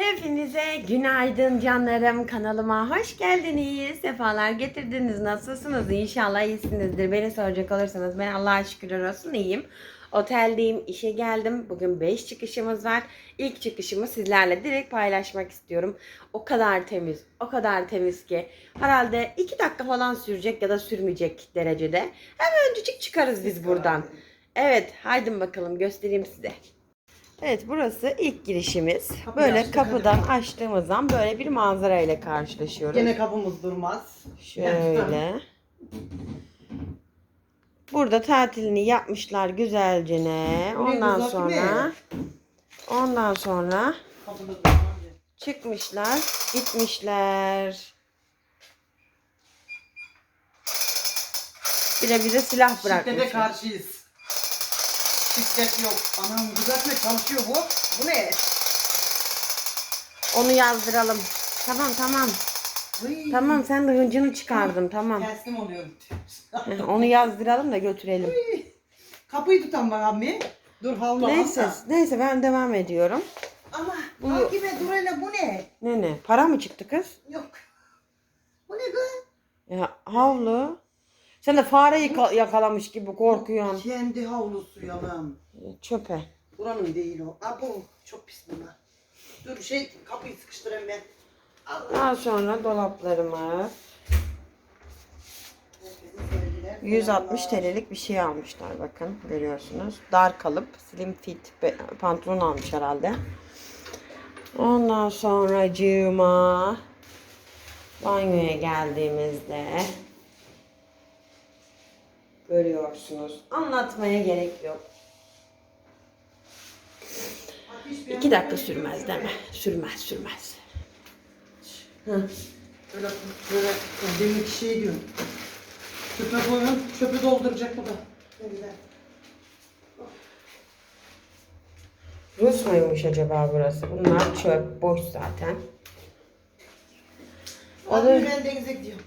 Hepinize günaydın canlarım. Kanalıma hoş geldiniz. Sefalar getirdiniz. Nasılsınız? İnşallah iyisinizdir. Beni soracak olursanız ben Allah'a şükürler olsun iyiyim. Oteldeyim, işe geldim. Bugün 5 çıkışımız var. İlk çıkışımı sizlerle direkt paylaşmak istiyorum. O kadar temiz, o kadar temiz ki. Herhalde 2 dakika falan sürecek ya da sürmeyecek derecede. Hemen öncecik çıkarız biz buradan. Evet, haydi bakalım göstereyim size. Evet burası ilk girişimiz. Kapıyı Böyle açtık, kapıdan açtığımızdan böyle bir manzara ile karşılaşıyoruz. Gene kapımız durmaz. Şöyle. Burada tatilini yapmışlar güzelce ne. Buraya Ondan sonra ondan sonra çıkmışlar, gitmişler. Bir de bize silah Şiddete bırakmışlar. karşıyız. Şiddet yok. Anam düzeltme çalışıyor bu. Bu ne? Onu yazdıralım. Tamam tamam. Hıy. Tamam sen de hıncını çıkardın tamam. Teslim oluyorum. Heh, Onu yazdıralım da götürelim. Kapıyı tutan bana mi? Dur havlu Neyse, alsa. neyse ben devam ediyorum. Ama Bu- takime dur hele bu ne? Ne ne? Para mı çıktı kız? Yok. Bu ne kız? Ya havlu. Sen de fareyi ka- yakalamış gibi korkuyorsun. Kendi havlusu yalan. Çöpe. Buranın değil o. Abo çok pis bunlar. Dur şey kapıyı sıkıştırayım ben. Allah. Daha sonra dolaplarımız. Herkesin sevgiler, 160 selamlar. TL'lik bir şey almışlar bakın görüyorsunuz. Dar kalıp slim fit be- pantolon almış herhalde. Ondan sonra cığıma banyoya geldiğimizde görüyorsunuz. Anlatmaya gerek yok. İki dakika sürmez değil mi? Sürmez sürmez. Hı. Böyle böyle ki şey diyorum. Çöpe koyun, çöpü dolduracak bu da. Rus muymuş acaba burası? Bunlar çöp, boş zaten. Hadi Olur. ben denize gidiyorum.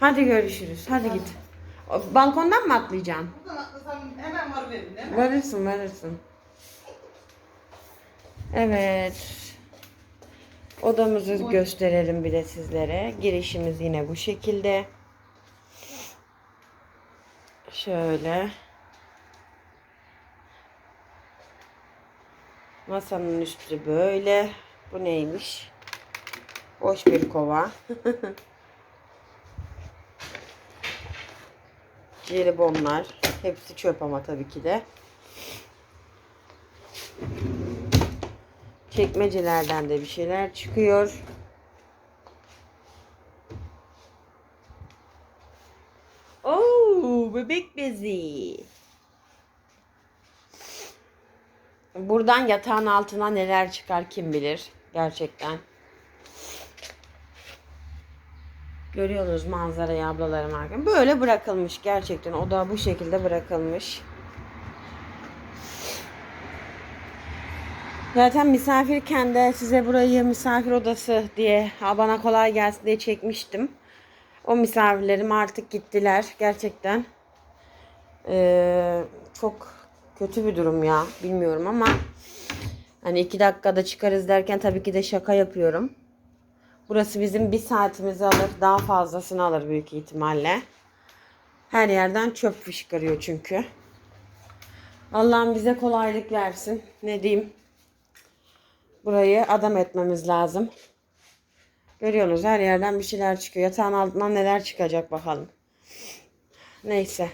Hadi görüşürüz. Hadi git. Balkondan mı atlayacaksın? Buradan atlasam hemen var verin değil mi? Varırsın, varırsın. Evet. Odamızı gösterelim bir de sizlere. Girişimiz yine bu şekilde. Şöyle. Masanın üstü böyle. Bu neymiş? Boş bir kova. Jelibonlar. Hepsi çöp ama tabii ki de. Çekmecelerden de bir şeyler çıkıyor. Oo, bebek bezi. Buradan yatağın altına neler çıkar kim bilir. Gerçekten. Görüyorsunuz manzarayı ablalarım arkadan. Böyle bırakılmış gerçekten. O da bu şekilde bırakılmış. Zaten misafirken de size burayı misafir odası diye "Ha, bana kolay gelsin diye çekmiştim. O misafirlerim artık gittiler. Gerçekten eee, çok kötü bir durum ya. Bilmiyorum ama hani iki dakikada çıkarız derken tabii ki de şaka yapıyorum. Burası bizim bir saatimizi alır. Daha fazlasını alır büyük ihtimalle. Her yerden çöp fışkırıyor çünkü. Allah'ım bize kolaylık versin. Ne diyeyim? Burayı adam etmemiz lazım. Görüyorsunuz her yerden bir şeyler çıkıyor. Yatağın altından neler çıkacak bakalım. Neyse.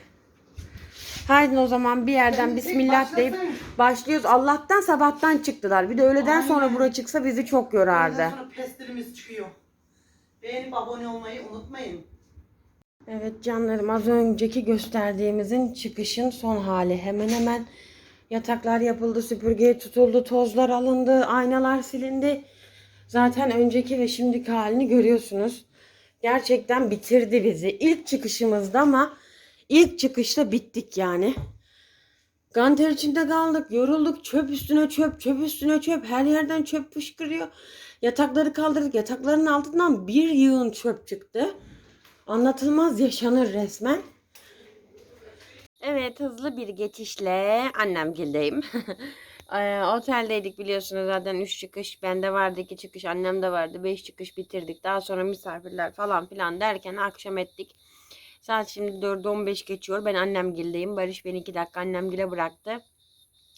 Haydi o zaman bir yerden Sen bismillah deyip başlıyoruz. Allah'tan sabahtan çıktılar. Bir de öğleden sonra Aynen. bura çıksa bizi çok yorardı. Ondan sonra pestilimiz çıkıyor. Beğenip abone olmayı unutmayın. Evet canlarım az önceki gösterdiğimizin çıkışın son hali. Hemen hemen yataklar yapıldı, süpürgeye tutuldu, tozlar alındı, aynalar silindi. Zaten önceki ve şimdiki halini görüyorsunuz. Gerçekten bitirdi bizi. İlk çıkışımızda ama ilk çıkışta bittik yani. Ganter içinde kaldık, yorulduk, çöp üstüne çöp, çöp üstüne çöp, her yerden çöp fışkırıyor. Yatakları kaldırdık, yatakların altından bir yığın çöp çıktı. Anlatılmaz yaşanır resmen. Evet hızlı bir geçişle annemgildeyim. Ee, oteldeydik biliyorsunuz zaten 3 çıkış. Bende vardı 2 çıkış. Annemde vardı 5 çıkış bitirdik. Daha sonra misafirler falan filan derken akşam ettik. Saat şimdi 4.15 geçiyor. Ben annemgildeyim. Barış beni 2 dakika annemgile bıraktı.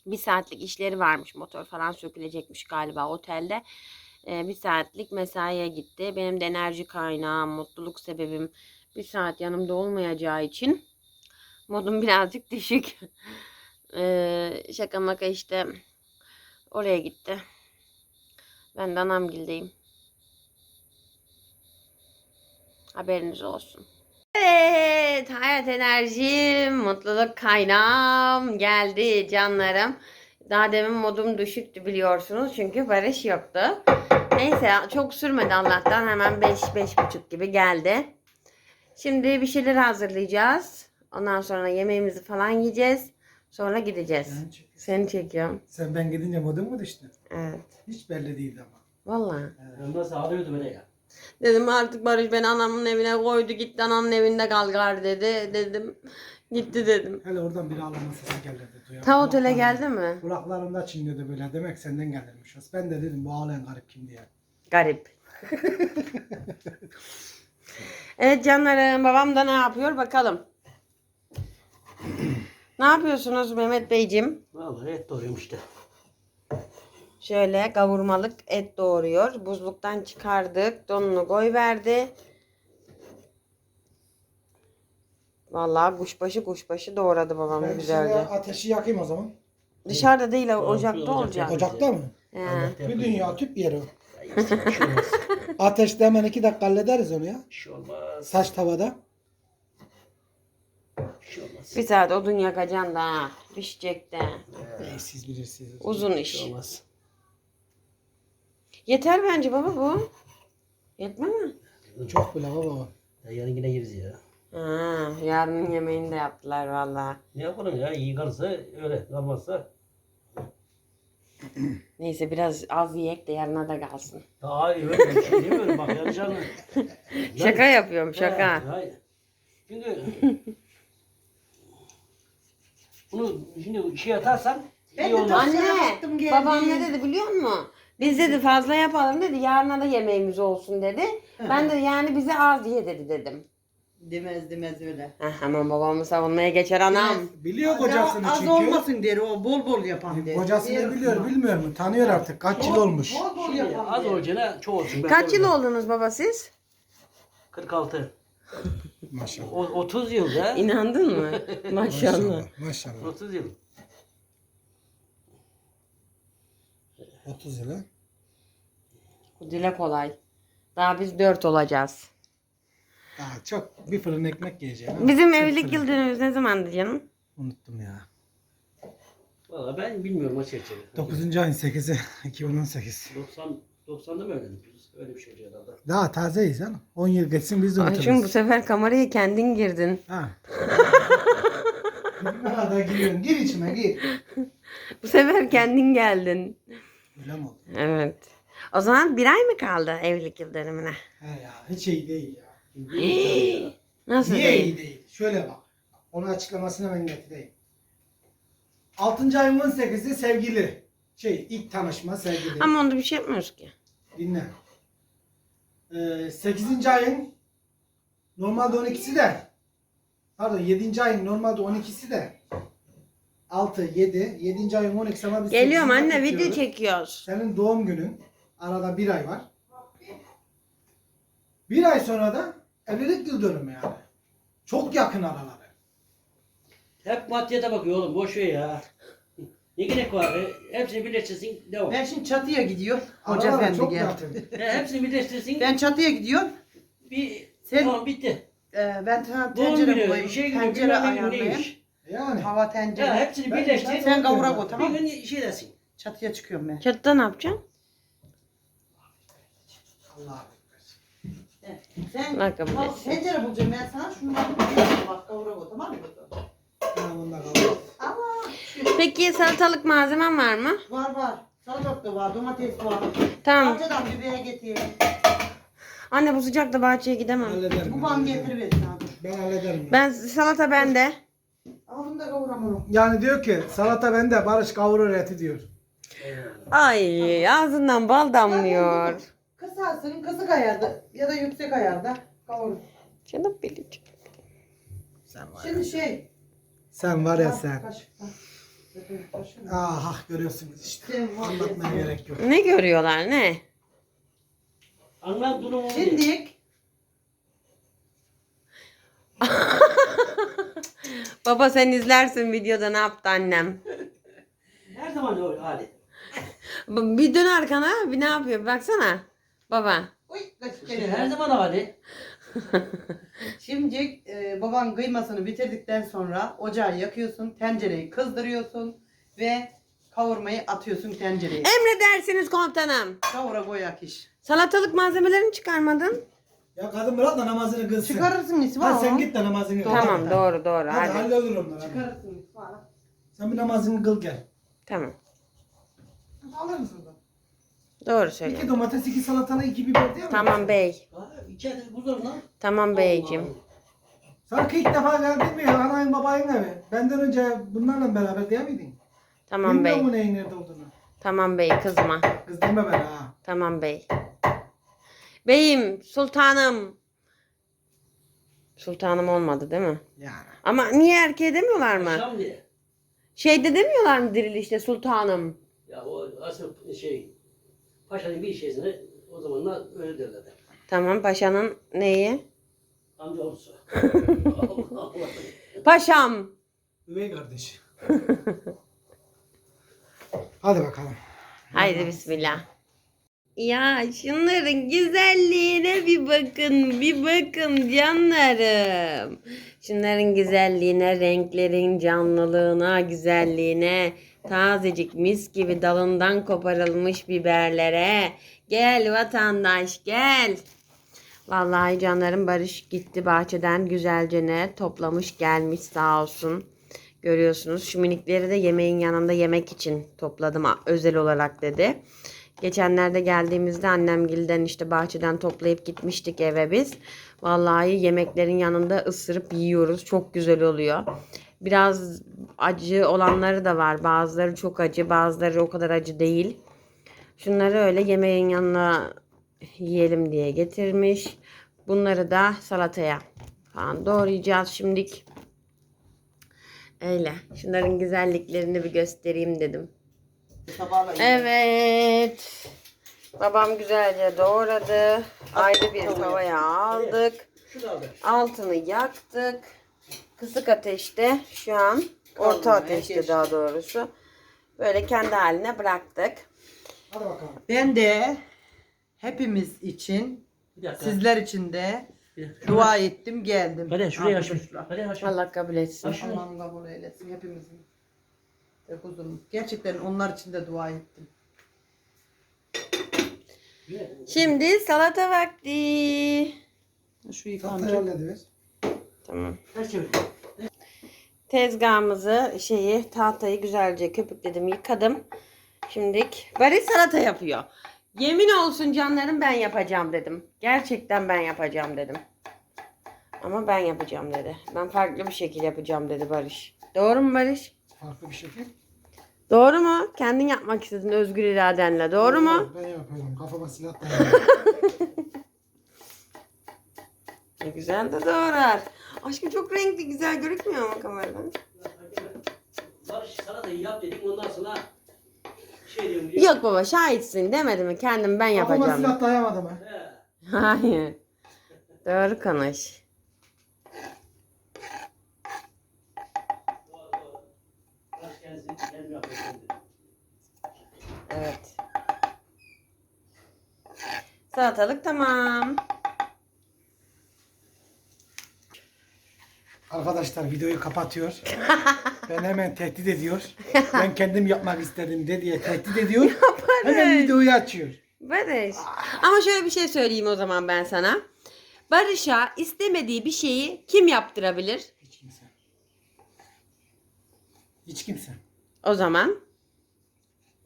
Bir saatlik işleri varmış. Motor falan sökülecekmiş galiba otelde. Ee, bir saatlik mesaiye gitti. Benim de enerji kaynağım, mutluluk sebebim bir saat yanımda olmayacağı için modum birazcık düşük. Ee, şaka maka işte oraya gitti. Ben de anamgildeyim. Haberiniz olsun. Evet, hayat enerjim, mutluluk kaynağım geldi canlarım. Daha demin modum düşüktü biliyorsunuz çünkü barış yoktu. Neyse çok sürmedi Allah'tan hemen 5 buçuk gibi geldi. Şimdi bir şeyler hazırlayacağız. Ondan sonra yemeğimizi falan yiyeceğiz. Sonra gideceğiz. Sen, çek- Seni çekiyorum. sen ben gidince modun mu düştü? Evet. Hiç belli değildi ama. Vallahi. Nasıl ağlıyordu böyle ya? Dedim artık Barış beni anamın evine koydu. Gitti ananın evinde kal dedi. Dedim. Gitti dedim. Hele oradan bir ağlama sesi geldi. Duyar. Ta otele geldi mi? Kulaklarımda çınlıyordu böyle. Demek senden gelirmiş. Ben de dedim bu ağlayan garip kim diye. Garip. evet canlarım babam da ne yapıyor bakalım. ne yapıyorsunuz Mehmet Beyciğim? Vallahi et doğruyorum işte. Şöyle kavurmalık et doğuruyor. Buzluktan çıkardık. Donunu koy verdi. Vallahi kuşbaşı kuşbaşı doğradı babam Ben güzelce. şimdi ateşi yakayım o zaman. Dışarıda değil ocakta ocakta olacak. Ocakta mı? He. Bir dünya tüp yeri o. Şey. Ateşte hemen iki dakika hallederiz onu ya. Bir şey olmaz. Saç tavada. Bir şey olmaz. Bir saat odun yakacaksın da pişecek de. Ey, siz bilirsiniz. Uzun Bir iş. şey olmaz. Yeter bence baba bu. Yetme mi? Çok bile baba. Ya yarın yine yeriz ya. Ha, yarının yemeğini de yaptılar valla. Ne yapalım ya? İyi kalırsa öyle. Kalmazsa. Neyse biraz az yiyek de yarına da kalsın. Daha iyi öyle bir şey? Öyle Bak yanacağını. Şaka yapıyorum şaka. Hayır. Çünkü bunu şimdi şey atarsan iyi olmaz. Anne babam ne dedi biliyor musun? Biz dedi fazla yapalım dedi yarına da yemeğimiz olsun dedi. Ben de yani bize az ye dedi dedim. Demez demez öyle. Heh, hemen babamı savunmaya geçer anam. Biliyor kocasını az çünkü. olmasın der o bol bol yapan der. Kocasını biliyor bilmiyor mu? Tanıyor artık. Kaç yıl olmuş. Bol bol Şimdi yapan az der. olacağına çok olsun. Ben Kaç yıl oldunuz baba siz? 46. Maşallah. O, 30 yıl ya. İnandın mı? Maşallah. Maşallah. 30 yıl. 30 yıl ha. Dile kolay. Daha biz dört olacağız. Aa, çok bir fırın ekmek yiyeceğim. Bizim Bir evlilik fırın. yıl dönümümüz ne zamandı canım? Unuttum ya. Valla ben bilmiyorum açıkçası. 9. ayın 8'i 2018. 90 90'da mı evlendik biz? Öyle bir şey olacak herhalde. Daha tazeyiz ha. 10 yıl geçsin biz de Ay çünkü bu unuturuz. sefer kameraya kendin girdin. Ha. Arada giriyorsun. Gir içime gir. Bu sefer kendin geldin. Öyle mi oldu? Evet. O zaman bir ay mı kaldı evlilik yıl dönümüne? He ya hiç iyi değil ya. Nasıl Niye değil? iyi değil? Şöyle bak. Onun açıklamasını ben getireyim. 6. ayın 18'i sevgili. Şey ilk tanışma sevgili. Ama onda bir şey yapmıyoruz ki. Dinle. Ee, 8. ayın normalde 12'si de pardon 7. ayın normalde 12'si de 6, 7, 7. ayın 12'si ama biz Geliyorum 8'inde anne video kutluyoruz. çekiyoruz. Senin doğum günün arada bir ay var. Bir ay sonra da evlilik yıl dönümü yani. Çok yakın araları. Hep maddiyata bakıyor oğlum boş ver ya. Ne gerek var? E, hepsini birleştirsin devam. Ben şimdi çatıya gidiyorum. Hoca Araları efendi çok gel. yakın. E, hepsini birleştirsin. Ben çatıya gidiyorum. Bir Sen- tamam bitti. Ee, ben ta- Doğum tencere günü, koyayım. şey Tencere bilmem ne günü ayarlayayım. Yani. Hava tencere. Ya hepsini birleştir. Sen kavura koy Bir tamam mı? gün şey dersin. Çatıya çıkıyorum ben. Çatıda ne yapacaksın? Allah Sen Allah kabul bak, tencere bulacağım ben sana. Şunu bak. Bak kavura koy tamam mı? kalır. Ama Peki salatalık malzemen var mı? var var. Salatalık da var. Domates var. Tamam. Bahçeden bibere getir. Anne bu sıcakta bahçeye gidemem. Hallederim. Hallederim. getir ver sana. dur. Ben hallederim. Ben salata bende. Ama bunu da. Yani diyor ki salata bende Barış kavurur eti diyor. Ay ağzından bal damlıyor. Kısarsın kısık ayarda ya da yüksek ayarda kavur. Canım benim. Sen var. Şimdi şey. Sen var ya al, sen. kaşıkla. Kaşıkla. Ah görüyorsunuz işte. Var ya Anlatmaya sen. gerek yok. Ne görüyorlar ne? Anlam durumu. Şimdi Baba sen izlersin videoda ne yaptı annem. Her zaman öyle hali. Bir dön arkana bir ne yapıyor baksana. Baba. Uy, kaşık İşte geliyor. her zaman hali. Şimdi e, baban kıymasını bitirdikten sonra ocağı yakıyorsun, tencereyi kızdırıyorsun ve kavurmayı atıyorsun tencereye. Emredersiniz komutanım. Kavura koyak iş. Salatalık malzemelerini çıkarmadın. Ya kadın bırak da namazını kılsın. Çıkarırsın İsmail. Hadi sen git de namazını kıl. Tamam Hadi. doğru doğru Hadi, hadi. hallolur onlar. hadi. Çıkarırsın İsmail. Sen bir namazını kıl gel. Tamam. Alır mısın da? Doğru söyle. İki domates, iki salatalık, iki biber değil mi? Tamam bey. Ha, İçeride buzdolabı Tamam beyciğim. Sanki ilk defa geldin mi? Anayın babayın evi. Benden önce bunlarla beraber değil miydin? Tamam bey. mu neyin nerede olduğunu? Tamam bey kızma. Kızdırma beni ha. Tamam bey. Beyim, sultanım. Sultanım olmadı değil mi? Yani. Ama niye erkeğe demiyorlar mı? Şam diye. Şeyde demiyorlar mı dirilişte sultanım? Ya o asıl şey paşanın bir şeysine o zamanlar öyle derlerdi. Tamam paşanın neyi? Amca Allah. Paşam. Üvey kardeş. Hadi bakalım. Haydi bismillah. Ya şunların güzelliğine bir bakın, bir bakın canlarım. Şunların güzelliğine, renklerin canlılığına, güzelliğine, tazecik mis gibi dalından koparılmış biberlere. Gel vatandaş gel. Vallahi canlarım Barış gitti bahçeden güzelce ne toplamış gelmiş sağ olsun. Görüyorsunuz şu minikleri de yemeğin yanında yemek için topladım özel olarak dedi. Geçenlerde geldiğimizde annemgilden işte bahçeden toplayıp gitmiştik eve biz. Vallahi yemeklerin yanında ısırıp yiyoruz. Çok güzel oluyor. Biraz acı olanları da var. Bazıları çok acı, bazıları o kadar acı değil. Şunları öyle yemeğin yanına yiyelim diye getirmiş. Bunları da salataya falan doğrayacağız şimdilik. Öyle. Şunların güzelliklerini bir göstereyim dedim. Evet. Babam güzelce doğradı. Ayrı bir tavaya aldık. Altını yaktık. Kısık ateşte şu an. Orta ateşte daha doğrusu. Böyle kendi haline bıraktık. Hadi bakalım. Ben de hepimiz için, sizler için de dua ettim geldim. Hadi şuraya aç. Allah kabul etsin. Aç. Allah'ım kabul eylesin hepimizin. Ve kuzum. Gerçekten onlar için de dua ettim. Şimdi salata vakti. Şu hallediver. Tamam. Tezgahımızı şeyi tahtayı güzelce köpükledim yıkadım. Şimdilik Barış salata yapıyor. Yemin olsun canlarım ben yapacağım dedim. Gerçekten ben yapacağım dedim. Ama ben yapacağım dedi. Ben farklı bir şekil yapacağım dedi Barış. Doğru mu Barış? Farklı bir şekil. Doğru mu? Kendin yapmak istedin özgür iradenle. Doğru mu? Ben yapıyorum. Kafama silah dayadım. Ne güzel de doğrar. Aşkım çok renkli güzel gözükmüyor mu kameradan? Barış salatayı yap dedik ondan sonra şey diyorum. Yok baba şahitsin demedi mi? Kendim ben Kafama yapacağım. silah dayamadım ha. He. Hayır. Doğru konuş. Evet. Salatalık tamam. Arkadaşlar videoyu kapatıyor. ben hemen tehdit ediyor. Ben kendim yapmak istedim de diye tehdit ediyor. hemen videoyu açıyor. Barış. Ama şöyle bir şey söyleyeyim o zaman ben sana. Barış'a istemediği bir şeyi kim yaptırabilir? Hiç kimse. Hiç kimse. O zaman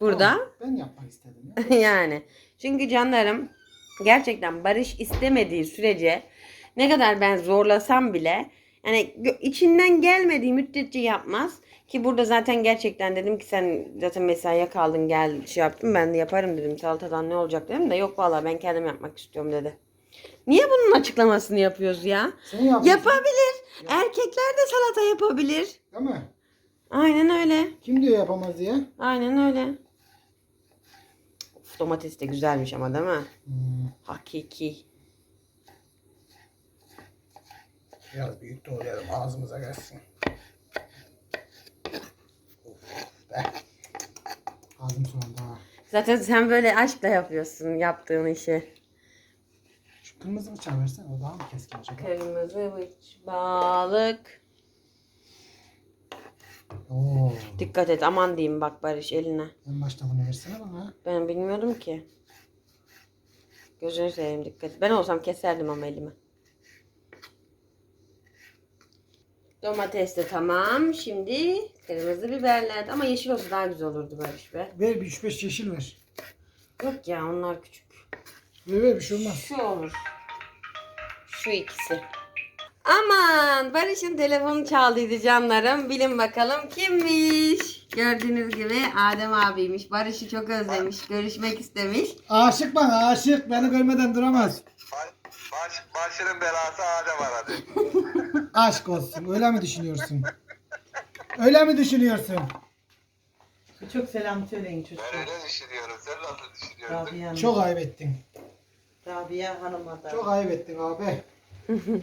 burada Tamam, Ben yapmak istedim. ya. yani. Çünkü canlarım gerçekten Barış istemediği sürece ne kadar ben zorlasam bile Yani içinden gelmediği müddetçe yapmaz. Ki burada zaten gerçekten dedim ki sen zaten mesaiye kaldın gel şey yaptım ben de yaparım dedim salatadan ne olacak dedim de yok vallahi ben kendim yapmak istiyorum dedi. Niye bunun açıklamasını yapıyoruz ya? Yapabilir. Erkekler de salata yapabilir. Değil mi? Aynen öyle. Kim diyor yapamaz diye? Aynen öyle. Of, domates de güzelmiş ama değil mi? Hmm, Hakiki. biraz büyük doğrayalım ağzımıza gelsin. Of be. Ağzım ha. Zaten sen böyle aşkla yapıyorsun yaptığın işi. Şu kırmızı bıçağı versene o daha mı keskin acaba? Kırmızı bıç balık. Oo. Dikkat et aman diyeyim bak Barış eline. En başta bunu versene bana. Ben bilmiyordum ki. Gözünü seveyim dikkat et. Ben olsam keserdim ama elimi. Domates de tamam. Şimdi kırmızı biberler ama yeşil olsa daha güzel olurdu Barış be. Ver bir 3-5 yeşil ver. Yok ya onlar küçük. Ver ver bir şey olmaz. Şu olur. Şu ikisi. Aman Barış'ın telefonu çaldıydı canlarım. Bilin bakalım kimmiş. Gördüğünüz gibi Adem abiymiş. Barış'ı çok özlemiş. Görüşmek istemiş. Aşık bana aşık. Beni görmeden duramaz. Baş, başının belası Adem aradı. Aşk olsun. Öyle mi düşünüyorsun? Öyle mi düşünüyorsun? Çok selam söyleyin Ben çocuklar. öyle düşünüyorum. Sen nasıl düşünüyorsun? Rabia Hanım. Çok ayıp ettin. Rabia Hanım'a da. Çok ayıp ettin abi.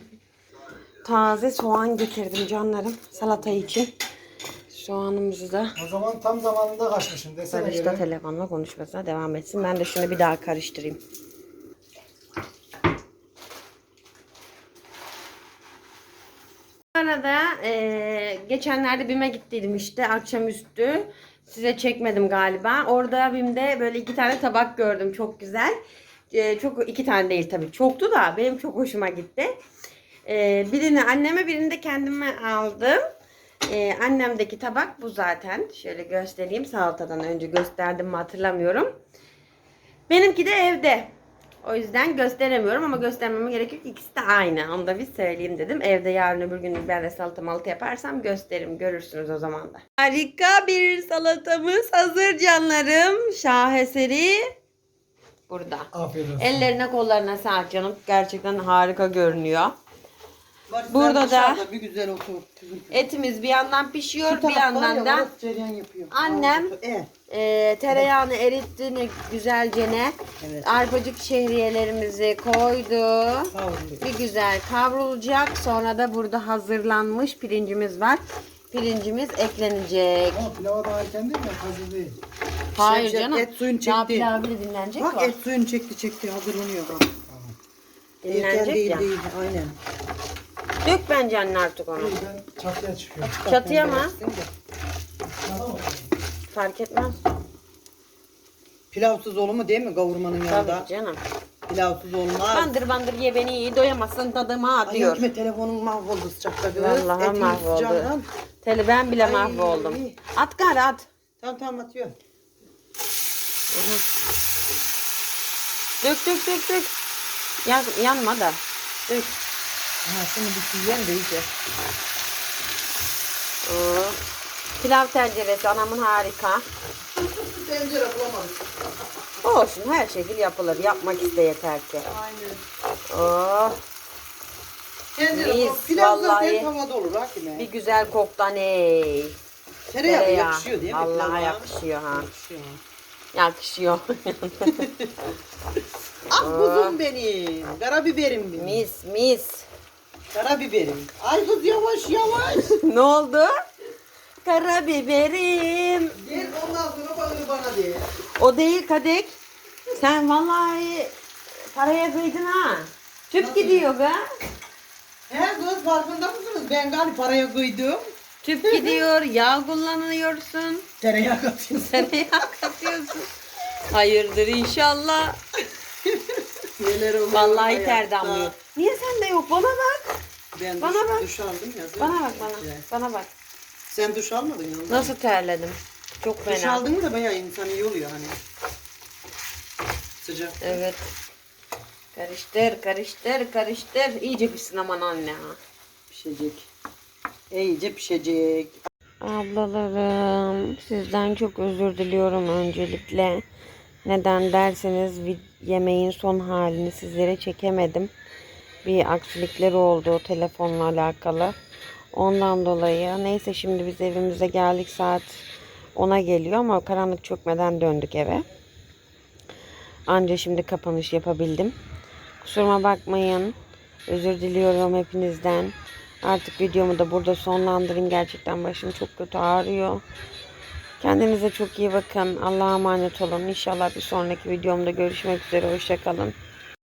Taze soğan getirdim canlarım. Salata için. Soğanımızı da O zaman tam zamanında kaçmışım desene Barış da göre. telefonla konuşmasına devam etsin. Ben de şunu bir daha karıştırayım. Bu arada eee, geçenlerde BİM'e gittiydim işte akşamüstü. Size çekmedim galiba. Orada BİM'de böyle iki tane tabak gördüm çok güzel. Eee, çok iki tane değil tabii. Çoktu da benim çok hoşuma gitti. Eee, birini anneme birini de kendime aldım. Ee, annemdeki tabak bu zaten. Şöyle göstereyim. Salatadan önce gösterdim mi hatırlamıyorum. Benimki de evde. O yüzden gösteremiyorum ama göstermeme gerek yok. İkisi de aynı. Onu da bir söyleyeyim dedim. Evde yarın öbür gün ben de salata malata yaparsam gösteririm. Görürsünüz o zaman da. Harika bir salatamız hazır canlarım. Şaheseri burada. Afiyet olsun. Ellerine kollarına sağlık canım. Gerçekten harika görünüyor. Barış, Burada da- bir güzel otur. Etimiz bir yandan pişiyor, bir var yandan ya, da. Annem- e, tereyağını eritti ne güzelce ne. Evet. Arpacık şehriyelerimizi koydu. Kavruluyor. Bir güzel kavrulacak. Sonra da burada hazırlanmış pirincimiz var. Pirincimiz eklenecek. Ama pilava daha erken değil mi? Hazır değil. Hayır Şef, canım. et suyunu Daha çekti. pilav bile dinlenecek Bak o. et suyunu çekti çekti hazırlanıyor bak. Erken Dinlenecek değil ya. değil aynen. Dök bence anne artık onu. İyi ben çatıya çıkıyorum. Çatıya mı? Tamam? Fark etmez. Pilavsız olur mu değil mi kavurmanın yanında? Tabii canım. Pilavsız olmaz. Bandır bandır ye beni iyi doyamazsın tadıma Ay diyor. Hikmet telefonun mahvoldu sıcakta kız. Vallahi Etimiz mahvoldu. sıcağından. Teli ben bile Ay. mahvoldum. At gari at. Tamam tamam atıyorum. Dök dök dök dök. Yan, yanma da. Dök. Ha, şimdi bir yiyeyim de iyice. Oo. Pilav tenceresi anamın harika. Tencere bulamadık. Olsun her şekil yapılır. Yapmak iste yeter ki. Aynen. Oh, Tencere Mis, bu. Pilav vallahi. zaten tavada olur hakime. bir güzel koktan ey. Tereyağı da Tereyağı. yakışıyor değil mi? Vallahi pilava? yakışıyor ha. Yakışıyor. Yakışıyor. Ah kuzum benim. Karabiberim benim. mis mis. Karabiberim. Ay kız yavaş yavaş. ne oldu? Karabiberim. Gel ondan sonra bağır bana diye. O değil Kadek. Sen vallahi paraya kıydın ha. Tüp gidiyor be. He kız farkında mısınız? Ben galiba paraya kıydım. Tüp gidiyor, yağ kullanıyorsun, Tereyağı katıyorsun. tereyağı katıyorsun. Hayırdır inşallah. Neler oluyor Vallahi ter damlıyor. Niye sende yok? Bana bak. Ben Bana duş, bak. duş aldım ya. Bana bak bana. Evet. Bana bak. Sen duş almadın ya. ondan. Nasıl terledim. Çok Duş fena. aldın mı da bayağı insan iyi oluyor hani. Sıcak. Evet. Karıştır, karıştır, karıştır. İyice pişsin aman anne ha. Pişecek. iyice pişecek. Ablalarım sizden çok özür diliyorum öncelikle. Neden derseniz yemeğin son halini sizlere çekemedim. Bir aksilikler oldu telefonla alakalı. Ondan dolayı neyse şimdi biz evimize geldik saat 10'a geliyor ama karanlık çökmeden döndük eve. Anca şimdi kapanış yapabildim. Kusuruma bakmayın. Özür diliyorum hepinizden. Artık videomu da burada sonlandırayım. Gerçekten başım çok kötü ağrıyor. Kendinize çok iyi bakın. Allah'a emanet olun. İnşallah bir sonraki videomda görüşmek üzere. Hoşçakalın.